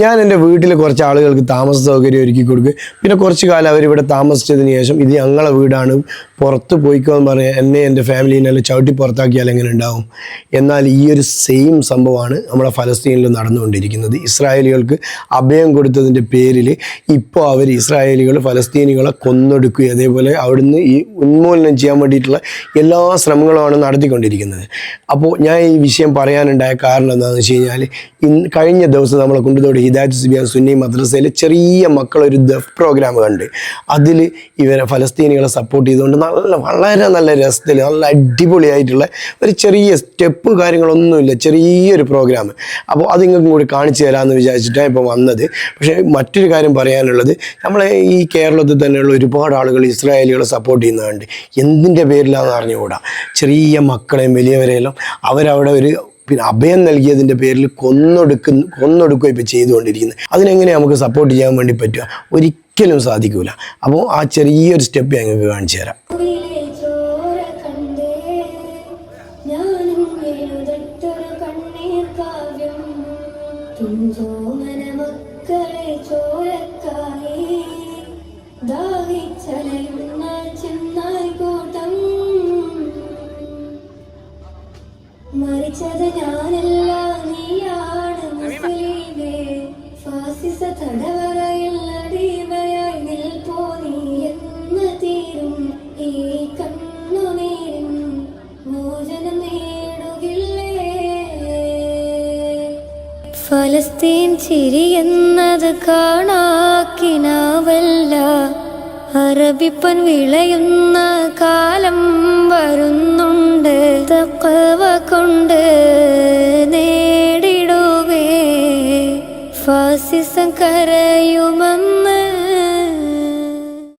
ഞാൻ എന്റെ വീട്ടിൽ കുറച്ച് ആളുകൾക്ക് താമസ സൗകര്യം ഒരുക്കി കൊടുക്കുക പിന്നെ കുറച്ച് കാലം അവരിവിടെ താമസിച്ചതിന് ശേഷം ഇത് ഞങ്ങളെ വീടാണ്. പുറത്ത് പോയിക്കോ എന്ന് പറയാം എന്നെ എന്റെ ഫാമിലീനെല്ലാം ചവിട്ടി പുറത്താക്കിയാൽ എങ്ങനെ ഉണ്ടാവും? എന്നാൽ ഈ ഒരു സെയിം സംഭവമാണ് നമ്മുടെ ഫലസ്തീനിൽ നടന്നുകൊണ്ടിരിക്കുന്നത്. ഇസ്രായേലികൾക്ക് അഭയം കൊടുത്തതിന്റെ പേരിൽ ഇപ്പോൾ അവർ ഇസ്രായേലികൾ ഫലസ്തീനികളെ കൊന്നൊടുക്കുകയും അതേപോലെ അവിടുന്ന് ഈ ഉന്മൂലനം ചെയ്യാൻ വേണ്ടിയിട്ടുള്ള എല്ലാ ശ്രമങ്ങളുമാണ് നടത്തിക്കൊണ്ടിരിക്കുന്നത്. അപ്പോൾ ഞാൻ ഈ വിഷയം പറയാനുണ്ടായ കാരണം എന്താണെന്ന് വെച്ച് കഴിഞ്ഞാൽ ഇന്ന് കഴിഞ്ഞ ദിവസം നമ്മളെ കുണ്ടുതോട് ഹിദായത്ത് സിബിയ സുന്നി മദ്രസയിൽ ചെറിയ മക്കളൊരു ദഫ് പ്രോഗ്രാം കണ്ട്. അതിൽ ഇവരെ ഫലസ്തീനികളെ സപ്പോർട്ട് ചെയ്തുകൊണ്ട് നല്ല വളരെ നല്ല രസത്തിൽ നല്ല അടിപൊളിയായിട്ടുള്ള ഒരു ചെറിയ സ്റ്റെപ്പ് കാര്യങ്ങളൊന്നുമില്ല ചെറിയൊരു പ്രോഗ്രാം അപ്പോൾ അത് നിങ്ങൾക്കും കൂടി കാണിച്ചു തരാമെന്ന് വിചാരിച്ചിട്ടാണ് ഇപ്പോൾ വന്നത്. പക്ഷേ മറ്റൊരു കാര്യം പറയാനുള്ളത് നമ്മളെ ഈ കേരളത്തിൽ തന്നെയുള്ള ഒരുപാട് ആളുകൾ ഇസ്രായേലികളെ സപ്പോർട്ട് ചെയ്യുന്നതുണ്ട് എന്തിന്റെ പേരിലാണെന്ന് അറിഞ്ഞുകൂടാ? ചെറിയ മക്കളെയും വലിയവരെയെല്ലാം അവരവിടെ ഒരു പിന്നെ അഭയം നൽകിയതിന്റെ പേരിൽ കൊന്നൊടുക്കുന്ന കൊന്നൊടുക്കുക ഇപ്പോൾ ചെയ്തുകൊണ്ടിരിക്കുന്നത് അതിനെങ്ങനെ നമുക്ക് സപ്പോർട്ട് ചെയ്യാൻ വേണ്ടി പറ്റുക? ഒരിക്കലും സാധിക്കില്ല അപ്പോൾ ആ ചെറിയൊരു സ്റ്റെപ്പ് ഞങ്ങൾക്ക് കാണിച്ചു തരാം. പൂവിലെ ചോരക്കായി കണ്ടേ മരിച്ചത് ഞാനല്ല നീയാണ് മുസ്ലിമേ. ഫാസിസ തടവറയിൽ അടിമയായി നിൽപ്പോ നീ എന്ന് തീരും. ഈ കണ്ണുനീരും മോചനം നേടുകില്ലേ? ഫലസ്തീൻ ചിരി എന്നത് കാണാക്കിനാവല്ല. അറബിപ്പൻ വിളയുന്ന കാലം വരുന്നുണ്ട്. തക്കവ കൊണ്ട് നേടിടുവേ. ഫാസിസം കരയുമെന്ന്